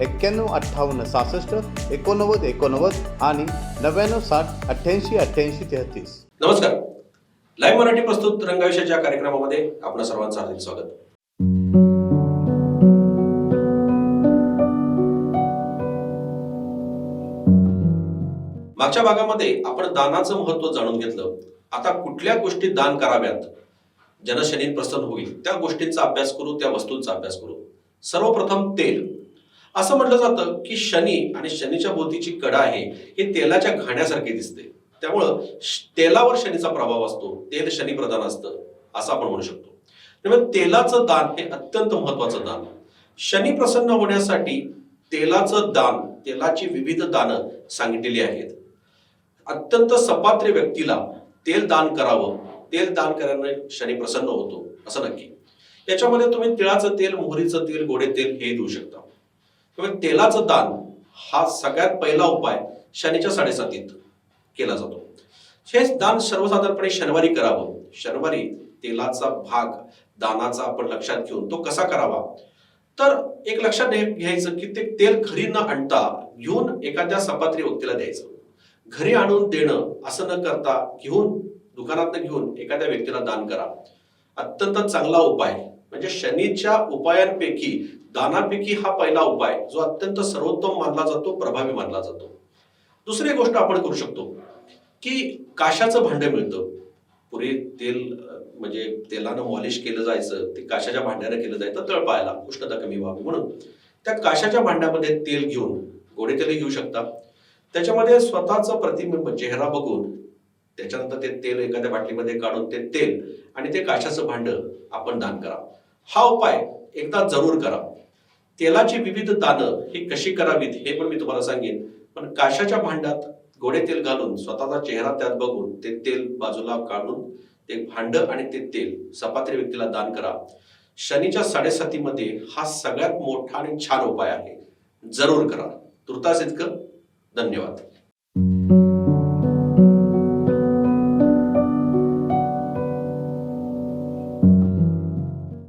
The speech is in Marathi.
एक्क्याण्णव अठ्ठावन्न सहासष्ट एकोणनव्वद एकोणनव्वद आणि नव्याण्णव साठ अठ्ठ्याऐंशी अठ्ठ्याऐंशी तेहतीस. नमस्कार. लाईव्ह मराठी प्रस्तुत रंगाविषयाच्या कार्यक्रमामध्ये आपण सर्वांचं हार्दिक स्वागत. मागच्या भागामध्ये आपण दानाचं महत्त्व जाणून घेतलं. आता कुठल्या गोष्टी दान कराव्यात? ज्यानं प्रसन्न होईल त्या गोष्टींचा अभ्यास करू त्या वस्तूंचा अभ्यास करू. सर्वप्रथम तेल. असं म्हटलं जातं की शनी आणि शनीच्या भोवतीची कडा आहे हे तेलाच्या घाण्यासारखे दिसते. त्यामुळं तेलावर शनीचा प्रभाव असतो तेल शनीप्रधान असतं असं आपण म्हणू शकतो. त्यामुळे तेलाचं दान हे अत्यंत महत्वाचं दान. शनी प्रसन्न होण्यासाठी तेलाचं दान तेलाची विविध दानं सांगितलेली आहेत. अत्यंत सपात्र व्यक्तीला तेल दान करावं तेल दान केल्याने शनी प्रसन्न होतो असं नक्की. याच्यामध्ये तुम्ही तिळाचं तेल मोहरीचं तेल गोडे तेल हे देऊ शकता. त्यामुळे तेलाचं दान हा सगळ्यात पहिला उपाय शनीच्या साडेसातीत केला जातो. हे दान सर्वसाधारणपणे शनिवारी करावं. शनिवारी तेलाचा भाग दानाचा आपण लक्षात घेऊन तो कसा करावा? तर एक लक्षात घ्यायचं की ते तेल घरी न आणता घेऊन एखाद्या सपात्री व्यक्तीला द्यायचं. घरी आणून देणं असं न करता घेऊन दुकानात घेऊन एखाद्या व्यक्तीला दान करा. अत्यंत चांगला उपाय. म्हणजे शनीच्या उपायांपैकी दानापैकी हा पहिला उपाय जो अत्यंत सर्वोत्तम मानला जातो प्रभावी मानला जातो. दुसरी गोष्ट आपण करू शकतो की काशाचं भांडं मिळतं. पुरे तेल म्हणजे तेलानं मॉलिश केलं जायचं ते काशाच्या भांड्यानं केलं जायचं तळपायला उष्णता कमी व्हावी म्हणून. त्या काशाच्या भांड्यामध्ये तेल घेऊन गोडे तेल घेऊ शकता. त्याच्यामध्ये स्वतःचं प्रतिबिंब चेहरा बघून त्याच्यानंतर ते तेल एखाद्या बाटलीमध्ये काढून ते तेल आणि ते काशाचं भांड आपण दान करा. हा उपाय एकदा जरूर करा. तेलाची विविध दानं ही कशी करावीत हे पण मी तुम्हाला सांगेन. पण काशाच्या भांड्यात गोडे तेल घालून स्वतःचा चेहरा त्यात बघून ते तेल बाजूला काढून ते भांड आणि ते तेल सपात्री व्यक्तीला दान करा. शनीच्या साडेसातीमध्ये हा सगळ्यात मोठा आणि छान उपाय आहे. जरूर करा. तुर्तास इतकं. धन्यवाद.